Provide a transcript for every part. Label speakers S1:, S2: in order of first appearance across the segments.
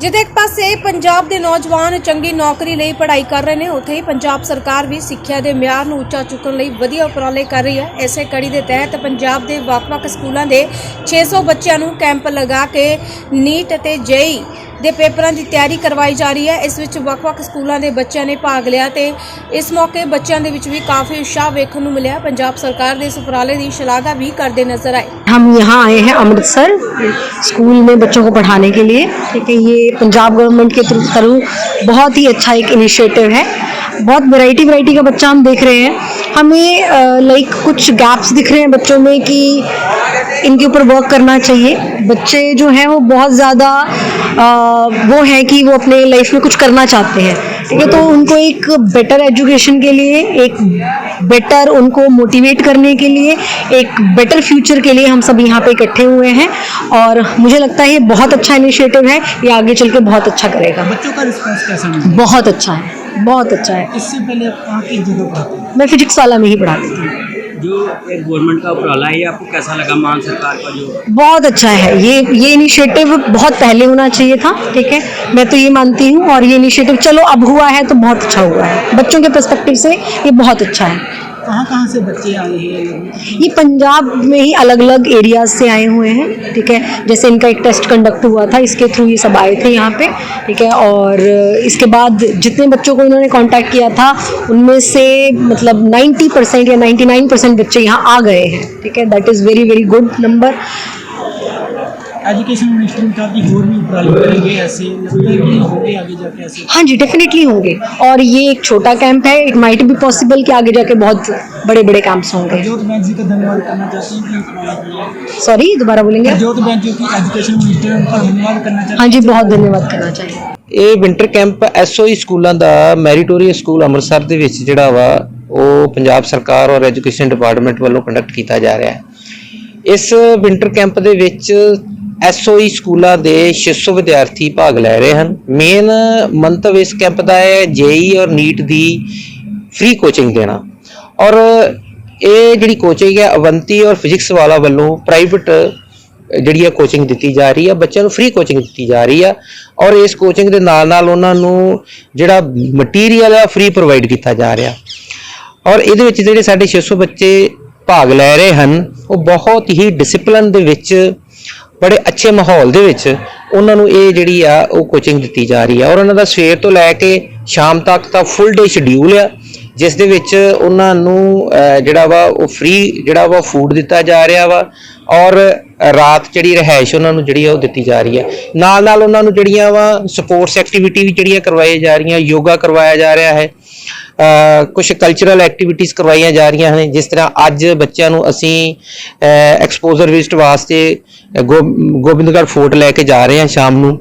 S1: ਜਿੱਥੇ ਇੱਕ ਪਾਸੇ ਪੰਜਾਬ ਦੇ ਨੌਜਵਾਨ ਚੰਗੀ ਨੌਕਰੀ ਲਈ ਪੜ੍ਹਾਈ ਕਰ ਰਹੇ ਨੇ, ਉੱਥੇ ਹੀ ਪੰਜਾਬ ਸਰਕਾਰ ਵੀ ਸਿੱਖਿਆ ਦੇ ਮਿਆਰ ਨੂੰ ਉੱਚਾ ਚੁੱਕਣ ਲਈ ਵਧੀਆ ਉਪਰਾਲੇ ਕਰ ਰਹੀ ਹੈ। ਇਸੇ ਕੜੀ ਦੇ ਤਹਿਤ ਪੰਜਾਬ ਦੇ ਵੱਖ-ਵੱਖ ਸਕੂਲਾਂ ਦੇ 600 ਬੱਚਿਆਂ ਨੂੰ ਕੈਂਪ ਲਗਾ ਕੇ ਨੀਟ ਅਤੇ ਜੇਈ ਦੇ ਪੇਪਰਾਂ ਦੀ ਤਿਆਰੀ ਕਰਵਾਈ ਜਾ ਰਹੀ ਹੈ ਇਸ ਵਿੱਚ ਵੱਖ-ਵੱਖ ਸਕੂਲਾਂ ਦੇ ਬੱਚਿਆਂ ਨੇ ਭਾਗ ਲਿਆ ਤੇ ਇਸ ਮੌਕੇ ਬੱਚਿਆਂ ਦੇ ਵਿੱਚ ਵੀ ਕਾਫੀ ਉਤਸ਼ਾਹ ਵੇਖਣ ਨੂੰ ਮਿਲਿਆ ਪੰਜਾਬ ਸਰਕਾਰ ਦੇ ਇਸ ਉਪਰਾਲੇ ਦੀ ਸ਼ਲਾਘਾ ਵੀ ਕਰਦੇ ਨਜ਼ਰ ਆਏ
S2: हम यहाँ आए हैं अमृतसर स्कूल में बच्चों को पढ़ाने के लिए ठीक है ये पंजाब गवर्नमेंट के थ्रू थ्रू बहुत ही अच्छा एक इनिशिएटिव है बहुत वैरायटी वैरायटी का बच्चा हम देख रहे हैं हमें लाइक कुछ गैप्स दिख रहे हैं बच्चों में कि इनके ऊपर वर्क करना चाहिए। बच्चे जो हैं वो बहुत ज़्यादा वो हैं कि वो अपने लाइफ में कुछ करना चाहते हैं। ठीक है तो उनको एक बेटर एजुकेशन के लिए एक बेटर उनको मोटिवेट करने के लिए एक बेटर फ्यूचर के लिए हम सब यहाँ पे इकट्ठे हुए हैं। और मुझे लगता है ये बहुत अच्छा इनिशिएटिव है ये आगे चल के बहुत अच्छा करेगा।
S3: बच्चों का रिस्पांस कैसा
S2: बहुत अच्छा है बहुत अच्छा है।
S3: इससे पहले आप कहाँ की जगह
S2: मैं फिजिक्स वाला में ही पढ़ाती थी।
S4: जो एक गवर्नमेंट का उपराला है आपको कैसा लगा मान सरकार का जो
S2: बहुत अच्छा है। ये ये इनिशिएटिव बहुत पहले होना चाहिए था, ठीक है? मैं तो ये मानती हूँ और ये इनिशिएटिव चलो, अब हुआ है तो बहुत अच्छा हुआ है। बच्चों के परस्पेक्टिव से ये बहुत अच्छा है।
S3: कहाँ कहाँ से बच्चे आए हैं?
S2: ये पंजाब में ही अलग अलग एरियाज़ से आए हुए हैं, ठीक है? जैसे इनका एक टेस्ट कंडक्ट हुआ था, इसके थ्रू ये सब आए थे यहाँ पे, ठीक है? और इसके बाद जितने बच्चों को इन्होंने कांटेक्ट किया था, उनमें से मतलब 90 परसेंट या 99 परसेंट बच्चे यहाँ आ गए हैं, ठीक है? That is very very good number
S3: education minister ने कहा कि और भी उपराले करेंगे ऐसे लगता है कि होंगे आगे जाके ऐसे
S2: हाँ जी डेफिनेटली होंगे और ये एक छोटा कैंप है इट माइट बी पॉसिबल कि आगे जाके बहुत बड़े बड़े कैंप्स होंगे
S3: हरजोत बैंक जी का धन्यवाद करना चाहती हूँ कि उपराला किया
S2: सॉरी दोबारा बोलेंगे
S3: हरजोत बैंक जो कि एजुकेशन मिनिस्टर है उनका धन्यवाद करना चाहती
S2: हाँ जी बहुत धन्यवाद करना चाहिए
S5: ਇਹ ਵਿੰਟਰ ਕੈਂਪ ਐਸਓਈ ਸਕੂਲਾਂ ਦਾ ਮੈਰੀਟੋਰੀਅਸ ਸਕੂਲ ਅੰਮ੍ਰਿਤਸਰ ਦੇ ਵਿੱਚ ਜਿਹੜਾ ਵਾ ਉਹ ਪੰਜਾਬ ਸਰਕਾਰ ਔਰ ਐਜੂਕੇਸ਼ਨ ਡਿਪਾਰਟਮੈਂਟ ਵੱਲੋਂ ਕੰਡਕਟ ਕੀਤਾ ਜਾ ਰਿਹਾ ਹੈ ਇਸ ਵਿੰਟਰ ਕੈਂਪ ਦੇ ਵਿੱਚ ਐਸਓਈ ਸਕੂਲਾਂ ਦੇ 600 ਵਿਦਿਆਰਥੀ ਭਾਗ ਲੈ ਰਹੇ ਹਨ। ਮੇਨ ਮੰਤਵ ਇਸ ਕੈਂਪ ਦਾ ਹੈ ਜੇਈ ਔਰ ਨੀਟ ਦੀ ਫ੍ਰੀ ਕੋਚਿੰਗ ਦੇਣਾ। ਔਰ ਇਹ ਜਿਹੜੀ ਕੋਚਿੰਗ ਹੈ, ਅਵੰਤੀ ਔਰ ਫਿਜ਼ਿਕਸ ਵਾਲਾ ਵੱਲੋਂ ਪ੍ਰਾਈਵੇਟ ਜਿਹੜੀ ਹੈ ਕੋਚਿੰਗ ਦਿੱਤੀ ਜਾ ਰਹੀ ਹੈ, ਬੱਚਿਆਂ ਨੂੰ ਫ੍ਰੀ ਕੋਚਿੰਗ ਦਿੱਤੀ ਜਾ ਰਹੀ ਆ ਔਰ ਇਸ ਕੋਚਿੰਗ ਦੇ ਨਾਲ ਨਾਲ ਉਹਨਾਂ ਨੂੰ ਜਿਹੜਾ ਮਟੀਰੀਅਲ ਆ ਫ੍ਰੀ ਪ੍ਰੋਵਾਈਡ ਕੀਤਾ ਜਾ ਰਿਹਾ। ਔਰ ਇਹਦੇ ਵਿੱਚ ਜਿਹੜੇ ਸਾਡੇ 600 ਬੱਚੇ ਭਾਗ ਲੈ ਰਹੇ ਹਨ, ਉਹ ਬਹੁਤ ਹੀ ਡਿਸਪਲਿਨ ਦੇ ਵਿੱਚ ਬੜੇ ਅੱਛੇ ਮਾਹੌਲ ਦੇ ਵਿੱਚ ਉਹਨਾਂ ਨੂੰ ਇਹ ਜਿਹੜੀ ਆ, ਉਹ ਕੋਚਿੰਗ ਦਿੱਤੀ ਜਾ ਰਹੀ ਆ ਔਰ ਉਹਨਾਂ ਦਾ ਸਵੇਰ ਤੋਂ ਲੈ ਕੇ ਸ਼ਾਮ ਤੱਕ ਦਾ ਫੁੱਲ ਡੇ ਸ਼ਡਿਊਲ ਆ, ਜਿਸ ਦੇ ਵਿੱਚ ਉਹਨਾਂ ਨੂੰ ਜਿਹੜਾ ਵਾ, ਉਹ ਫ੍ਰੀ ਜਿਹੜਾ ਵਾ ਫੂਡ ਦਿੱਤਾ ਜਾ ਰਿਹਾ ਵਾ ਔਰ ਰਾਤ ਜਿਹੜੀ ਰਹਿائش ਉਹਨਾਂ ਨੂੰ ਜਿਹੜੀ ਆ, ਉਹ ਦਿੱਤੀ ਜਾ ਰਹੀ ਹੈ ਨਾਲ ਨਾਲ ਉਹਨਾਂ ਨੂੰ ਜਿਹੜੀਆਂ ਵਾ ਸਪੋਰਟਸ ਐਕਟੀਵਿਟੀ ਵੀ ਜਿਹੜੀਆਂ ਕਰਵਾਈ ਜਾ ਰਹੀਆਂ, ਯੋਗਾ ਕਰਵਾਇਆ ਜਾ ਰਿਹਾ ਹੈ। ਕੁਝ ਕਲਚਰਲ ਐਕਟੀਵਿਟੀਜ਼ ਕਰਵਾਈਆਂ ਜਾ ਰਹੀਆਂ ਹਨ, ਜਿਸ ਤਰ੍ਹਾਂ ਅੱਜ ਬੱਚਿਆਂ ਨੂੰ ਅਸੀਂ ਐਕਸਪੋਜ਼ਰ ਵਿਜ਼ਿਟ ਵਾਸਤੇ ਗੋ- ਗੋਬਿੰਦਗੜ੍ਹ ਫੋਰਟ ਲੈ ਕੇ ਜਾ ਰਹੇ ਹਾਂ ਸ਼ਾਮ ਨੂੰ।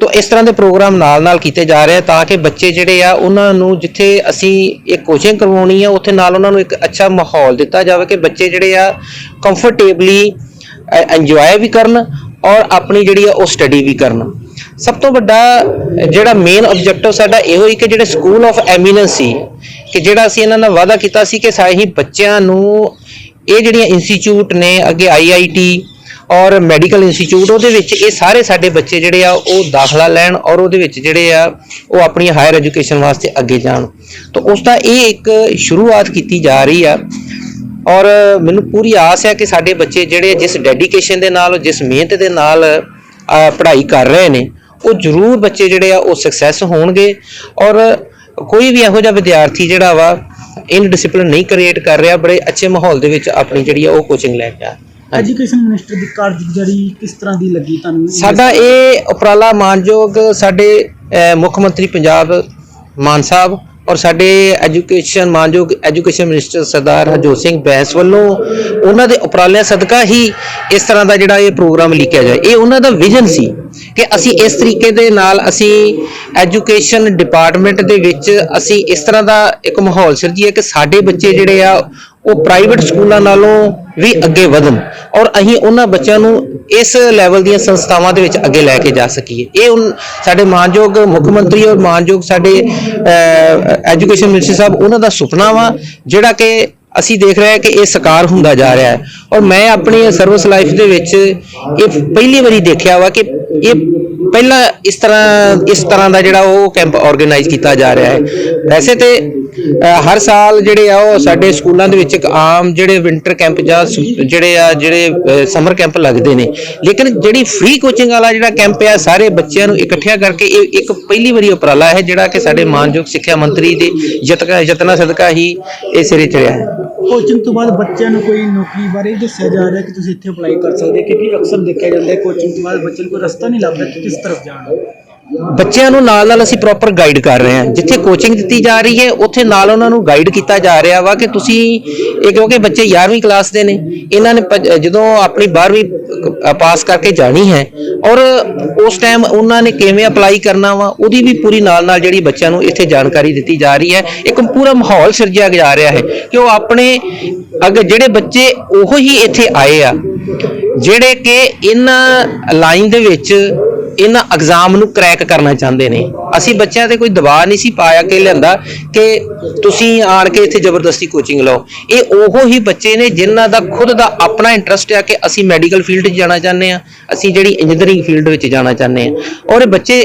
S5: ਤੋਂ ਇਸ ਤਰ੍ਹਾਂ ਦੇ ਪ੍ਰੋਗਰਾਮ ਨਾਲ ਨਾਲ ਕੀਤੇ ਜਾ ਰਹੇ ਆ, ਤਾਂ ਕਿ ਬੱਚੇ ਜਿਹੜੇ ਆ, ਉਹਨਾਂ ਨੂੰ ਜਿੱਥੇ ਅਸੀਂ ਇਹ ਕੋਚਿੰਗ ਕਰਵਾਉਣੀ ਆ, ਉੱਥੇ ਨਾਲ ਉਹਨਾਂ ਨੂੰ ਇੱਕ ਅੱਛਾ ਮਾਹੌਲ ਦਿੱਤਾ ਜਾਵੇ ਕਿ ਬੱਚੇ ਜਿਹੜੇ ਆ ਕੰਫਰਟੇਬਲੀ ਇੰਜੋਏ ਵੀ ਕਰਨ ਔਰ ਆਪਣੀ ਜਿਹੜੀ ਆ, ਉਹ ਸਟੱਡੀ ਵੀ ਕਰਨ। ਸਭ ਤੋਂ ਵੱਡਾ ਜਿਹੜਾ ਮੇਨ ਆਬਜੈਕਟਿਵ ਸਾਡਾ ਇਹੋ ਹੀ ਕਿ ਜਿਹੜੇ ਸਕੂਲ ਆਫ ਐਮੀਨੈਂਸ ਸੀ, ਕਿ ਜਿਹੜਾ ਅਸੀਂ ਇਹਨਾਂ ਨਾਲ ਵਾਅਦਾ ਕੀਤਾ ਸੀ ਕਿ ਸਾਰੇ ਹੀ ਬੱਚਿਆਂ ਨੂੰ ਇਹ ਜਿਹੜੀਆਂ ਇੰਸਟੀਚਿਊਟ ਨੇ ਅੱਗੇ ਆਈਆਈਟੀ ਔਰ ਮੈਡੀਕਲ ਇੰਸਟੀਚਿਊਟ ਉਹਦੇ ਵਿੱਚ ਇਹ ਸਾਰੇ ਸਾਡੇ ਬੱਚੇ ਜਿਹੜੇ ਆ ਉਹ ਦਾਖਲਾ ਲੈਣ ਔਰ ਉਹਦੇ ਵਿੱਚ ਜਿਹੜੇ ਆ ਉਹ ਆਪਣੀ ਹਾਇਰ ਐਜੂਕੇਸ਼ਨ ਵਾਸਤੇ ਅੱਗੇ ਜਾਣ। ਤਾਂ ਉਸ ਦਾ ਇਹ ਇੱਕ ਸ਼ੁਰੂਆਤ ਕੀਤੀ ਜਾ ਰਹੀ ਆ ਔਰ ਮੈਨੂੰ ਪੂਰੀ ਆਸ ਹੈ ਕਿ ਸਾਡੇ ਬੱਚੇ ਜਿਹੜੇ ਜਿਸ ਡੈਡੀਕੇਸ਼ਨ ਦੇ ਨਾਲ, ਜਿਸ ਮਿਹਨਤ ਦੇ ਨਾਲ ਪੜ੍ਹਾਈ ਕਰ ਰਹੇ ਨੇ ਉਹ ਜ਼ਰੂਰ ਬੱਚੇ ਜਿਹੜੇ ਆ ਉਹ ਸਕਸੈਸ ਹੋਣਗੇ ਔਰ ਕੋਈ ਵੀ ਇਹੋ ਜਿਹਾ ਵਿਦਿਆਰਥੀ ਜਿਹੜਾ ਵਾ ਇਨ ਡਿਸਪਲਿਨ ਨਹੀਂ ਕ੍ਰੀਏਟ ਕਰ ਰਿਹਾ ਬੜੇ ਅੱਛੇ ਮਾਹੌਲ ਦੇ ਵਿੱਚ ਆਪਣੀ ਜਿਹੜੀ ਆ ਉਹ ਕੋਚਿੰਗ ਲੈ ਕੇ ਆ।
S3: ਐਜੂਕੇਸ਼ਨ ਮਿਨਿਸਟਰ ਦੀ ਕਾਰਜਕਾਰੀ ਕਿਸ ਤਰ੍ਹਾਂ ਦੀ ਲੱਗੀ ਤੁਹਾਨੂੰ
S5: ਸਾਡਾ ਇਹ ਉਪਰਾਲਾ ਮਾਨਯੋਗ ਸਾਡੇ ਮੁੱਖ ਮੰਤਰੀ ਪੰਜਾਬ ਮਾਨ ਸਾਹਿਬ ਔਰ ਸਾਡੇ ਐਜੂਕੇਸ਼ਨ ਮਾਨਯੋਗ ਐਜੂਕੇਸ਼ਨ ਮਿਨਿਸਟਰ ਸਰਦਾਰ ਹਰਜੋਤ ਸਿੰਘ ਬੈਂਸ ਵੱਲੋਂ ਉਹਨਾਂ ਦੇ ਉਪਰਾਲਿਆਂ ਸਦਕਾ ਹੀ ਇਸ ਤਰ੍ਹਾਂ ਦਾ ਜਿਹੜਾ ਇਹ ਪ੍ਰੋਗਰਾਮ ਲਿਖਿਆ ਜਾਏ ਇਹ ਉਹਨਾਂ ਦਾ ਵਿਜ਼ਨ ਸੀ ਕਿ ਅਸੀਂ ਇਸ ਤਰੀਕੇ ਦੇ ਨਾਲ ਅਸੀਂ ਐਜੂਕੇਸ਼ਨ ਡਿਪਾਰਟਮੈਂਟ ਦੇ ਵਿੱਚ ਅਸੀਂ ਇਸ ਤਰ੍ਹਾਂ ਦਾ ਇੱਕ ਮਾਹੌਲ ਸਿਰਜੀਏ ਕਿ ਸਾਡੇ ਬੱਚੇ ਜਿਹੜੇ ਆ ਉਹ ਪ੍ਰਾਈਵੇਟ ਸਕੂਲਾਂ ਨਾਲੋਂ ਵੀ ਅੱਗੇ ਵਧਣ ਔਰ ਅਸੀਂ ਉਹਨਾਂ ਬੱਚਿਆਂ ਨੂੰ ਇਸ ਲੈਵਲ ਦੀਆਂ ਸੰਸਥਾਵਾਂ ਦੇ ਵਿੱਚ ਅੱਗੇ ਲੈ ਕੇ ਜਾ ਸਕੀਏ। ਇਹ ਉਨ- ਸਾਡੇ ਮਾਨਯੋਗ ਮੁੱਖ ਮੰਤਰੀ ਔਰ ਮਾਨਯੋਗ ਸਾਡੇ ਐਜੂਕੇਸ਼ਨ ਮਿਨਿਸਟਰ ਸਾਹਿਬ, ਉਹਨਾਂ ਦਾ ਸੁਪਨਾ ਵਾ, ਜਿਹੜਾ ਕਿ ਅਸੀਂ ਦੇਖ ਰਹੇ ਹਾਂ ਕਿ ਇਹ ਸਕਾਰ ਹੁੰਦਾ ਜਾ ਰਿਹਾ ਹੈ। ਔਰ ਮੈਂ ਆਪਣੀ ਸਰਵਿਸ ਲਾਈਫ ਦੇ ਵਿੱਚ ਇਹ ਪਹਿਲੀ ਵਾਰੀ ਦੇਖਿਆ ਵਾ ਕਿ ਇਹ ਪਹਿਲਾਂ ਇਸ ਤਰ੍ਹਾਂ ਇਸ ਤਰ੍ਹਾਂ ਦਾ ਜਿਹੜਾ ਉਹ ਕੈਂਪ ਆਰਗੇਨਾਈਜ਼ ਕੀਤਾ ਜਾ ਰਿਹਾ ਹੈ। ਵੈਸੇ ਤੇ ਹਰ ਸਾਲ ਜਿਹੜੇ ਆ ਉਹ ਸਾਡੇ ਸਕੂਲਾਂ ਦੇ ਵਿੱਚ ਇੱਕ ਆਮ ਜਿਹੜੇ ਵਿੰਟਰ ਕੈਂਪ ਜਾਂ ਜਿਹੜੇ ਆ, ਜਿਹੜੇ ਸਮਰ ਕੈਂਪ ਲੱਗਦੇ ਨੇ। ਲੇਕਿਨ ਜਿਹੜੀ ਫ੍ਰੀ ਕੋਚਿੰਗ ਵਾਲਾ ਜਿਹੜਾ ਕੈਂਪ ਆ, ਸਾਰੇ ਬੱਚਿਆਂ ਨੂੰ ਇਕੱਠਿਆ ਕਰਕੇ ਇਹ ਇੱਕ ਪਹਿਲੀ ਵਾਰੀ ਉਪਰਾਲਾ ਹੈ, ਜਿਹੜਾ ਕਿ ਸਾਡੇ ਮਾਨਯੋਗ ਸਿੱਖਿਆ ਮੰਤਰੀ ਦੇ ਯਤਕਾ, ਯਤਨਾਂ ਸਦਕਾ ਹੀ ਇਹ ਸਿਰੇ ਚੜਿਆ ਹੈ।
S3: ਕੋਚਿੰਗ ਤੋਂ ਬਾਅਦ ਬੱਚਿਆਂ ਨੂੰ ਕੋਈ ਨੌਕਰੀ ਬਾਰੇ ਦੱਸਿਆ ਜਾ ਰਿਹਾ ਕਿ ਤੁਸੀਂ ਇੱਥੇ ਅਪਲਾਈ ਕਰ ਸਕਦੇ ਕਿਉਂਕਿ ਅਕਸਰ ਦੇਖਿਆ ਜਾਂਦਾ ਹੈ ਕੋਚਿੰਗ ਤੋਂ ਬਾਅਦ? ਬੱਚੇ ਨੂੰ ਕੋਈ ਰਸਤਾ ਨਹੀਂ ਲੱਭਦਾ ਕਿ ਕਿਸ ਤਰਫ ਜਾਣਾ?
S5: ਬੱਚਿਆਂ ਨੂੰ ਨਾਲ ਨਾਲ ਅਸੀਂ ਪ੍ਰੋਪਰ ਗਾਈਡ ਕਰ ਰਹੇ ਹਾਂ। ਜਿੱਥੇ ਕੋਚਿੰਗ ਦਿੱਤੀ ਜਾ ਰਹੀ ਹੈ, ਉੱਥੇ ਨਾਲ ਉਹਨਾਂ ਨੂੰ ਗਾਈਡ ਕੀਤਾ ਜਾ ਰਿਹਾ ਵਾ ਕਿ ਤੁਸੀਂ ਇਹ ਕਿਉਂਕਿ ਬੱਚੇ 11ਵੀਂ ਕਲਾਸ ਦੇ ਨੇ, ਇਹਨਾਂ ਨੇ ਪ- ਜਦੋਂ ਆਪਣੀ 12ਵੀਂ ਪਾਸ ਕਰਕੇ ਜਾਣੀ ਹੈ ਔਰ ਉਸ ਟਾਈਮ ਉਹਨਾਂ ਨੇ ਕਿਵੇਂ ਅਪਲਾਈ ਕਰਨਾ ਵਾ, ਉਹਦੀ ਵੀ ਪੂਰੀ ਨਾਲ ਨਾਲ ਜਿਹੜੀ ਬੱਚਿਆਂ ਨੂੰ ਇੱਥੇ ਜਾਣਕਾਰੀ ਦਿੱਤੀ ਜਾ ਰਹੀ ਹੈ। ਇੱਕ ਪੂਰਾ ਮਾਹੌਲ ਸਿਰਜਿਆ ਜਾ ਰਿਹਾ ਹੈ ਕਿ ਉਹ ਆਪਣੇ ਅਗਰ ਜਿਹੜੇ ਬੱਚੇ ਉਹ ਹੀ ਇੱਥੇ ਆਏ ਆ, ਜਿਹੜੇ ਕਿ ਇਹਨਾਂ ਲਾਈਨ ਦੇ ਵਿੱਚ ਇਹਨਾਂ ਐਗਜ਼ਾਮ ਨੂੰ ਕ੍ਰੈਕ ਕਰਨਾ ਚਾਹੁੰਦੇ ਨੇ। ਅਸੀਂ ਬੱਚਿਆਂ ਤੇ ਕੋਈ ਦਬਾਅ ਨਹੀਂ ਸੀ ਪਾਇਆ ਕਿ ਲਿਆਂਦਾ ਕਿ ਤੁਸੀਂ ਆਣ ਕੇ ਇੱਥੇ ਜ਼ਬਰਦਸਤੀ ਕੋਚਿੰਗ ਲਓ। ਇਹ ਉਹੋ ਹੀ ਬੱਚੇ ਨੇ ਜਿਨ੍ਹਾਂ ਦਾ ਖੁਦ ਦਾ ਆਪਣਾ ਇੰਟਰਸਟ ਆ ਕਿ ਅਸੀਂ ਮੈਡੀਕਲ ਫੀਲਡ 'ਚ ਜਾਣਾ ਚਾਹੁੰਦੇ ਆ, ਅਸੀਂ ਜਿਹੜੀ ਇੰਜੀਨੀਅਰਿੰਗ ਫੀਲਡ ਵਿੱਚ ਜਾਣਾ ਚਾਹੁੰਦੇ ਆ। ਔਰ ਇਹ ਬੱਚੇ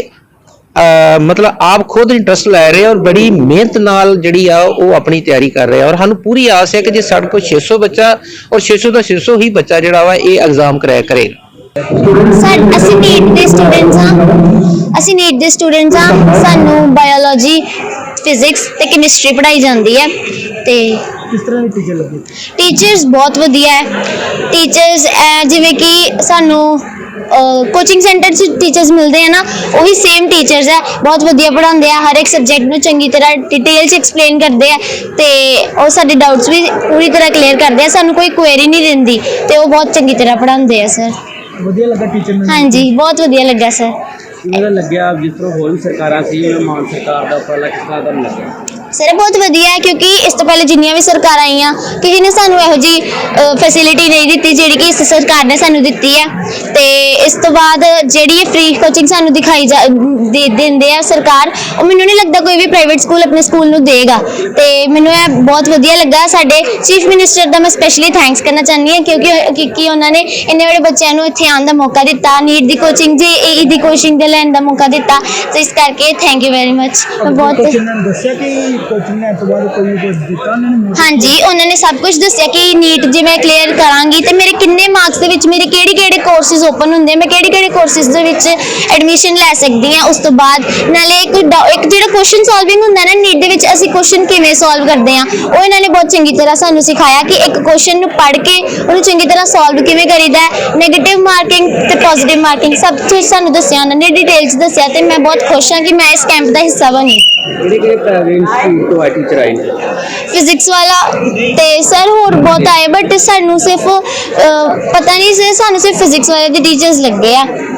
S5: ਮਤਲਬ ਆਪ ਖੁਦ ਇੰਟਰਸਟ ਲੈ ਰਹੇ ਆ ਔਰ ਬੜੀ ਮਿਹਨਤ ਨਾਲ ਜਿਹੜੀ ਆ ਉਹ ਆਪਣੀ ਤਿਆਰੀ ਕਰ ਰਹੇ ਆ। ਔਰ ਸਾਨੂੰ ਪੂਰੀ ਆਸ ਹੈ ਕਿ ਜੇ ਸਾਡੇ ਕੋਲ 600 ਬੱਚਾ ਔਰ 600 ਦਾ 600 ਹੀ ਬੱਚਾ ਜਿਹੜਾ ਵਾ ਇਹ ਐਗਜ਼ਾਮ ਕਰੈਕ ਕਰੇਗਾ
S6: ਸਰ ਅਸੀਂ ਨੀਟ ਦੇ ਸਟੂਡੈਂਟਸ ਹਾਂ। ਅਸੀਂ ਨੀਟ ਦੇ ਸਟੂਡੈਂਟਸ ਹਾਂ। ਸਾਨੂੰ ਬਾਇਓਲੋਜੀ ਫਿਜ਼ਿਕਸ ਤੇ ਕੈਮਿਸਟਰੀ ਪੜ੍ਹਾਈ ਜਾਂਦੀ ਹੈ। ਤੇ
S3: ਕਿਸ ਤਰ੍ਹਾਂ ਦੇ ਟੀਚਰ ਲੱਗੇ?
S6: ਟੀਚਰਸ ਬਹੁਤ ਵਧੀਆ ਹੈ। ਟੀਚਰਸ ਜਿਵੇਂ ਕਿ ਸਾਨੂੰ ਕੋਚਿੰਗ ਸੈਂਟਰ 'ਚ ਟੀਚਰਸ ਮਿਲਦੇ ਆ ਨਾ ਉਹ ਸੇਮ ਟੀਚਰਸ ਹੈ। ਬਹੁਤ ਵਧੀਆ ਪੜ੍ਹਾਉਂਦੇ ਆ। ਹਰ ਇੱਕ ਸਬਜੈਕਟ ਨੂੰ ਚੰਗੀ ਤਰ੍ਹਾਂ ਡਿਟੇਲ 'ਚ ਐਕਸਪਲੇਨ ਕਰਦੇ ਆ। ਤੇ ਉਹ ਸਾਡੇ ਡਾਊਟਸ ਵੀ ਪੂਰੀ ਤਰ੍ਹਾਂ ਕਲੀਅਰ ਕਰਦੇ ਆ। ਸਾਨੂੰ ਕੋਈ ਕੁਐਰੀ ਨਹੀਂ ਦਿੰਦੀ। ਤੇ ਉਹ ਬਹੁਤ ਚੰਗੀ ਤਰ੍ਹਾਂ ਪੜ੍ਹਾਉਂਦੇ ਆ ਸਰ
S3: ਵਧੀਆ ਲੱਗਾ ਟੀਚਰ ਨੂੰ
S6: ਹਾਂਜੀ ਬਹੁਤ ਵਧੀਆ ਲੱਗਾ ਸਰ
S4: ਕਿਵੇਂ ਲੱਗਿਆ ਜਿਸ ਤਰ੍ਹਾਂ ਹੋਰ ਵੀ ਸਰਕਾਰਾਂ ਸੀ ਮਾਨ ਸਰਕਾਰ ਦਾ ਉਪਰਾਲਾ ਕਿਸ ਤਰ੍ਹਾਂ ਤੁਹਾਨੂੰ ਲੱਗਿਆ?
S6: ਸਰ ਬਹੁਤ ਵਧੀਆ ਹੈ ਕਿਉਂਕਿ ਇਸ ਤੋਂ ਪਹਿਲੇ ਜਿੰਨੀਆਂ ਵੀ ਸਰਕਾਰਾਂ ਆਈਆਂ ਕਿਸੇ ਨੇ ਸਾਨੂੰ ਇਹੋ ਜੀ ਫੈਸਿਲਿਟੀ ਨਹੀਂ ਦਿੱਤੀ ਜਿਹੜੀ ਕਿ ਇਸ ਸਰਕਾਰ ਨੇ ਸਾਨੂੰ ਦਿੱਤੀ ਹੈ। ਤੇ ਇਸ ਤੋਂ ਬਾਅਦ ਜਿਹੜੀ ਇਹ ਫ੍ਰੀ ਕੋਚਿੰਗ ਸਾਨੂੰ ਦਿਖਾਈ ਜਾ ਦੇ ਦਿੰਦੇ ਆ ਸਰਕਾਰ ਉਹ ਮੈਨੂੰ ਨਹੀਂ ਲੱਗਦਾ ਕੋਈ ਵੀ ਪ੍ਰਾਈਵੇਟ ਸਕੂਲ ਆਪਣੇ ਸਕੂਲ ਨੂੰ ਦੇਗਾ। ਤੇ ਮੈਨੂੰ ਇਹ ਬਹੁਤ ਵਧੀਆ ਲੱਗਾ। ਸਾਡੇ ਚੀਫ ਮਿਨਿਸਟਰ ਦਾ ਮੈਂ ਸਪੈਸ਼ਲੀ ਥੈਂਕਸ ਕਰਨਾ ਚਾਹੁੰਦੀ ਹਾਂ ਕਿਉਂਕਿ ਕਿਉਂਕਿ ਉਹਨਾਂ ਨੇ ਇੰਨੇ ਬੜੇ ਬੱਚਿਆਂ ਨੂੰ ਇੱਥੇ ਆਉਣ ਦਾ ਮੌਕਾ ਦਿੱਤਾ ਨੀਟ ਦੀ ਕੋਚਿੰਗ ਜੇ ਏਈ ਦੀ ਕੋਚਿੰਗ ਦੇ ਲੈਣ ਦਾ ਮੌਕਾ ਦਿੱਤਾ। ਤੇ ਇਸ ਕਰਕੇ ਥੈਂਕ ਯੂ ਵੈਰੀ ਮਚ ਬਹੁਤ
S3: ਕੋਚਿੰਗ ਨੇ ਦੱਸਿਆ ਕਿ ਕੋਚਿੰਗ ਲੈਣ ਤੋਂ ਬਾਅਦ ਕੋਈ ਕੁਝ ਦਿੱਤਾ ਉਹਨਾਂ ਨੇ notice?
S6: ਹਾਂਜੀ ਉਹਨਾਂ ਨੇ ਸਭ ਕੁਝ ਦੱਸਿਆ ਕਿ ਨੀਟ ਜੇ ਮੈਂ ਕਲੀਅਰ ਕਰਾਂਗੀ ਤੇ ਮੇਰੇ ਕਿੰਨੇ ਮਾਰਕਸ ਦੇ ਵਿੱਚ ਮੇਰੇ ਕਿਹੜੇ ਕਿਹੜੇ ਕੋਰਸਿਜ਼ ਓਪਨ ਹੁੰਦੇ ਆ, ਮੈਂ ਕਿਹੜੇ ਕਿਹੜੇ ਕੋਰਸਿਜ਼ ਦੇ ਵਿੱਚ ਐਡਮਿਸ਼ਨ ਲੈ ਸਕਦੀ ਹਾਂ ਉਸ ਤੋਂ ਬਾਅਦ ਨਾਲੇ ਇੱਕ ਡਾ- ਇੱਕ ਜਿਹੜਾ ਕੁਐਸਚਨ ਸੋਲਵਿੰਗ ਹੁੰਦਾ ਨਾ ਨੀਟ ਦੇ ਵਿੱਚ ਅਸੀਂ ਕੁਐਸਚਨ ਕਿਵੇਂ ਸੋਲਵ ਕਰਦੇ ਆ ਉਹ ਇਹਨਾਂ ਨੇ ਬਹੁਤ ਚੰਗੀ ਤਰ੍ਹਾਂ ਸਾਨੂੰ ਸਿਖਾਇਆ ਕਿ ਇੱਕ ਕੁਐਸਚਨ ਨੂੰ ਪੜ੍ਹ ਕੇ ਉਹਨੂੰ ਚੰਗੀ ਤਰ੍ਹਾਂ ਸੋਲਵ ਕਿਵੇਂ ਕਰੀਦਾ ਹੈ ਨੈਗੇਟਿਵ ਮਾਰਕਿੰਗ ਤੇ ਪੋਜ਼ਿਟਿਵ ਮਾਰਕਿੰਗ ਸਭ ਕੁਝ ਸਾਨੂੰ ਦੱਸਿਆ ਉਹਨਾਂ ਨੇ ਡਿਟੇਲਸ ਦੱਸਿਆ ਤੇ ਮੈਂ ਬਹੁਤ ਖੁਸ਼ ਹਾਂ ਕਿ ਮੈਂ ਇਸ ਕੈਂਪ ਦਾ ਹਿੱਸਾ ਬਣੀ
S4: ਕਿਹੜੇ ਕਿਹੜੇ ਪ੍ਰਾਈਵੇਟ ਇੰਸਟੀਚਿਊਟ ਤੋਂ ਆਏ ਟੀਚਰ ਆਏ ਨੇ
S6: ਫਿਜ਼ਿਕਸ ਵਾਲਾ ਤੇ ਸਰ ਹੋਰ ਬਹੁਤ ਆਏ ਬਟ ਸਾਨੂੰ ਸਿਰਫ ਅਹ, ਪਤਾ ਨਹੀਂ ਸੀ ਸਾਨੂੰ ਸਿਰਫ ਫਿਜ਼ਿਕਸ ਵਾਲੇ ਦੇ ਟੀਚਰਸ ਲੱਗੇ ਆ।